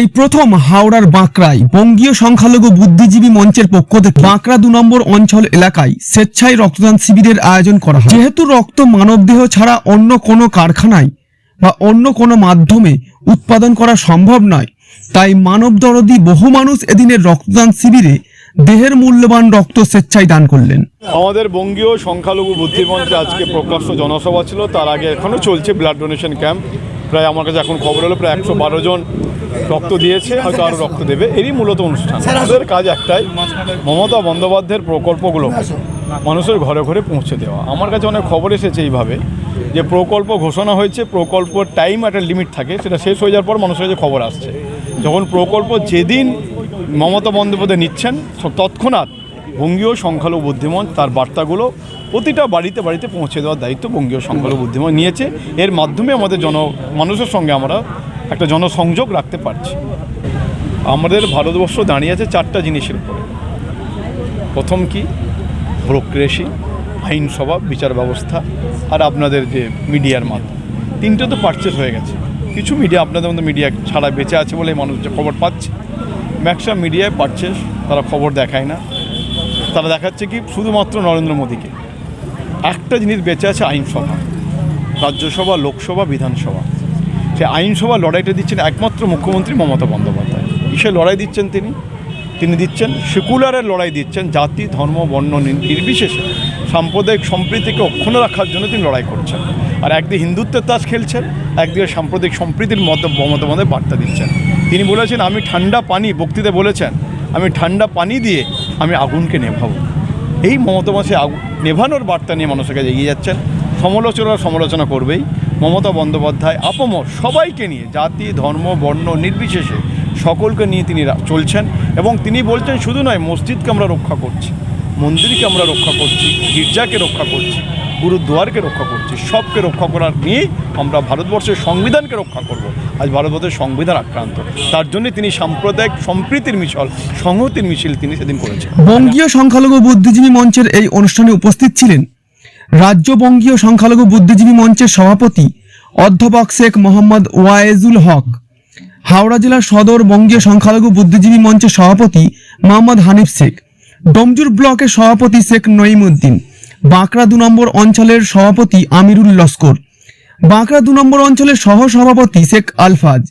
এই প্রথম হাওড়ার বাঁকড়ায় বঙ্গীয় সংখ্যালঘু বুদ্ধিজীবী মঞ্চের পক্ষ থেকে বাঁকড়া দু নম্বর অঞ্চল এলাকায় স্বেচ্ছায় রক্তদান শিবিরের আয়োজন করা হয়। যেহেতু রক্ত মানবদেহ ছাড়া অন্য কোনো কারখানায় বা অন্য কোনো মাধ্যমে উৎপাদন করা সম্ভব নয়, তাই মানব দরদি বহু মানুষ এদিনের রক্তদান শিবিরে দেহের মূল্যবান রক্ত স্বেচ্ছায় দান করলেন। আমাদের বঙ্গীয় সংখ্যালঘু বুদ্ধিমন্ত্রে আজকে প্রকাশ্য জনসভা ছিল, তার আগে এখনও চলছে ব্লাড ডোনেশন ক্যাম্প প্রায় আমার কাছে এখন খবর হলো প্রায় একশো বারো জন রক্ত দিয়েছে হয়তো আরও রক্ত দেবে। এরই মূলত অনুষ্ঠান। আমাদের কাজ একটাই মমতা বন্দ্যোপাধ্যায়ের প্রকল্পগুলো মানুষের ঘরে ঘরে পৌঁছে দেওয়া। আমার কাছে অনেক খবর এসেছে এইভাবে যে প্রকল্প ঘোষণা হয়েছে প্রকল্প টাইম একটা লিমিট থাকে সেটা শেষ হয়ে যাওয়ার পর মানুষের কাছে খবর আসছে। যখন প্রকল্প যেদিন মমতা বন্দ্যোপাধ্যায় নিচ্ছেন তৎক্ষণাৎ বঙ্গীয় সংখ্যালঘু বুদ্ধিমান তার বার্তাগুলো প্রতিটা বাড়িতে বাড়িতে পৌঁছে দেওয়ার দায়িত্ব বঙ্গীয় সংখ্যালঘু বুদ্ধিমান নিয়েছে। এর মাধ্যমে আমাদের জন, মানুষের সঙ্গে আমরা একটা জনসংযোগ রাখতে পারছি। আমাদের ভারতবর্ষ দাঁড়িয়ে আছে চারটা জিনিসের উপরে। প্রথম কি? ব্রোক্রেসি, আইনসভা, বিচার ব্যবস্থা আর আপনাদের যে মিডিয়ার মাধ্যম। তিনটে তো পারচেস হয়ে গেছে। কিছু মিডিয়া আপনাদের মধ্যে মিডিয়া ছাড়া বেঁচে আছে বলে মানুষ যে খবর পাচ্ছে। ম্যাক্সিমাম মিডিয়ায় পারচেস তারা খবর দেখায় না। তারা দেখাচ্ছে কি শুধুমাত্র নরেন্দ্র মোদীকে। একটা জিনিস বেঁচে আছে আইনসভা, রাজ্যসভা, লোকসভা, বিধানসভা। সে আইনসভা লড়াইটা দিচ্ছেন একমাত্র মুখ্যমন্ত্রী মমতা বন্দ্যোপাধ্যায়। কিসে লড়াই দিচ্ছেন তিনি? তিনি দিচ্ছেন সেকুলারের লড়াই দিচ্ছেন জাতি, ধর্ম, বর্ণ নির- নির্বিশেষে। সাম্প্রদায়িক সম্প্রীতিকে অক্ষুণ্ণ রাখার জন্য তিনি লড়াই করছেন। আর একদিকে হিন্দুত্বের তাস খেলছেন, একদিকে সাম্প্রদায়িক সম্প্রীতির মত মমতা বন্দ্যোপাধ্যায় বার্তা দিচ্ছেন। তিনি বলেছেন, আমি ঠান্ডা পানি বক্তৃতা বলেছেন আমি ঠান্ডা পানি দিয়ে আমি আগুনকে নেভাবো। এই মমতা মাসে আগুন নেভানোর বার্তা নিয়ে মানুষের কাছে এগিয়ে যাচ্ছেন। সমালোচনা সমালোচনা করবেই। মমতা বন্দ্যোপাধ্যায় আপমর সবাইকে নিয়ে, জাতি, ধর্ম, বর্ণ নির্বিশেষে সকলকে নিয়ে তিনি চলছেন এবং তিনি বলছেন, শুধু নয়, মসজিদকে আমরা রক্ষা করছি। মন্দিরকে আমরা রক্ষা করছি, গির্জাকে রক্ষা করছি, গুরুদুয়ারকে রক্ষা করছি, সবকে রক্ষা করার নিয়েই আমরা ভারতবর্ষের সংবিধানকে রক্ষা করব। আজ ভারতবর্ষের সংবিধান আক্রান্ত। তার জন্য তিনি সাম্প্রদায়িক সম্প্রীতির মিশল, সংহতির মিছিল তিনি সেদিন করেছেন। বঙ্গীয় সংখ্যালঘু বুদ্ধিজীবী মঞ্চের এই অনুষ্ঠানে উপস্থিত ছিলেন রাজ্য বঙ্গীয় সংখ্যালঘু বুদ্ধিজীবী মঞ্চের সভাপতি অধ্যাপক শেখ মোহাম্মদ ওয়ায়েজুল হক, হাওড়া জেলার সদর বঙ্গীয় সংখ্যালঘু বুদ্ধিজীবী মঞ্চের সভাপতি মোহাম্মদ হানিফ শেখ ডোমজুর ব্লকের সভাপতি শেখ নঈমুদ্দিন, বাঁকড়া দু নম্বর অঞ্চলের সভাপতি আমিরুল লস্কর, বাঁকড়া দু নম্বর অঞ্চলের সহ সভাপতি শেখ আলফাজ,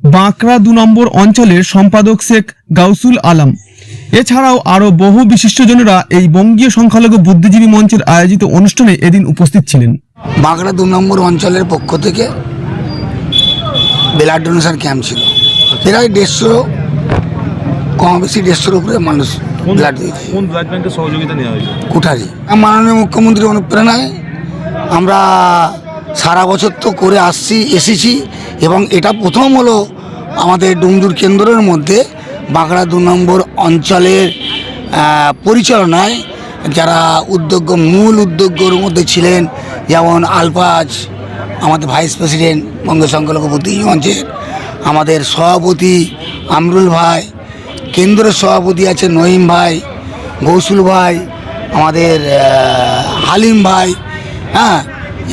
বাঁকড়া দু নম্বর অঞ্চলের সম্পাদক শেখ গাউসুল আলম। এছাড়াও আরও বহু বিশিষ্টজনেরা এই বঙ্গীয় সংখ্যালঘু বুদ্ধিজীবী মঞ্চের আয়োজিত অনুষ্ঠানে এদিন উপস্থিত ছিলেন। বাঁকড়া দু নম্বর অঞ্চলের পক্ষ থেকে ব্লাড ডোনেশন ক্যাম্প ছিল। প্রায় দেড়শো, কম বেশি দেড়শোর উপরে মানুষ ব্লাড দিয়েছে। কোন ব্লাড ব্যাংকের সহযোগিতা নেওয়া হয়েছে? কুঠারি। মাননীয় মুখ্যমন্ত্রীর অনুপ্রেরণায় আমরা সারা বছর তো করে আসছি এসেছি এবং এটা প্রথম হলো আমাদের ডুমজুর কেন্দ্রের মধ্যে বাঁকড়া দু নম্বর অঞ্চলের পরিচালনায় যারা উদ্যোগ মূল উদ্যোগের মধ্যে ছিলেন যেমন আলপাজ আমাদের ভাইস প্রেসিডেন্ট বঙ্গ সংখ্যালঘু বুদ্ধিজীবী মঞ্চের আমাদের সভাপতি আমরুল ভাই কেন্দ্রের সভাপতি আছে নঈম ভাই, গৌসুল ভাই, আমাদের হালিম ভাই হ্যাঁ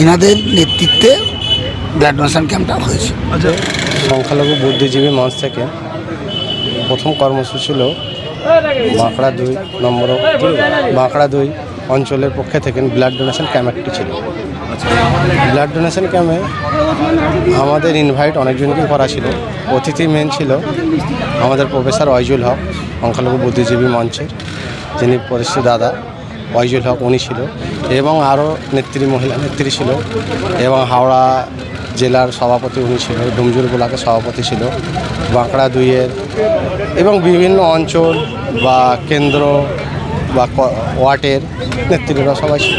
এনাদের নেতৃত্বে ব্লাড ডোনেশন ক্যাম্পটা হয়েছে। আচ্ছা সংখ্যালঘু বুদ্ধিজীবী মঞ্চ থেকে প্রথম কর্মসূচি ছিল বাঁকড়া দুই নম্বর বাঁকড়া দুই অঞ্চলের পক্ষে থেকে ব্লাড ডোনেশন ক্যাম্প একটি ছিল। ব্লাড ডোনেশন ক্যাম্পে আমাদের ইনভাইট অনেকজনকেই করা ছিল। অতিথি মেন ছিল আমাদের প্রফেসর অয়জুল হক, সংখ্যালঘু বুদ্ধিজীবী মঞ্চের যিনি পরিচিত দাদা অয়জুল হক, উনি ছিল এবং আরও নেত্রী মহিলা, নেত্রী ছিল এবং হাওড়া জেলার সভাপতি উনি ছিল ডুমজুর ব্লকের সভাপতি ছিল, বাঁকড়া দুইয়ের এবং বিভিন্ন অঞ্চল বা কেন্দ্র বা ওয়ার্ডের নেতৃত্বরা সবাই ছিল।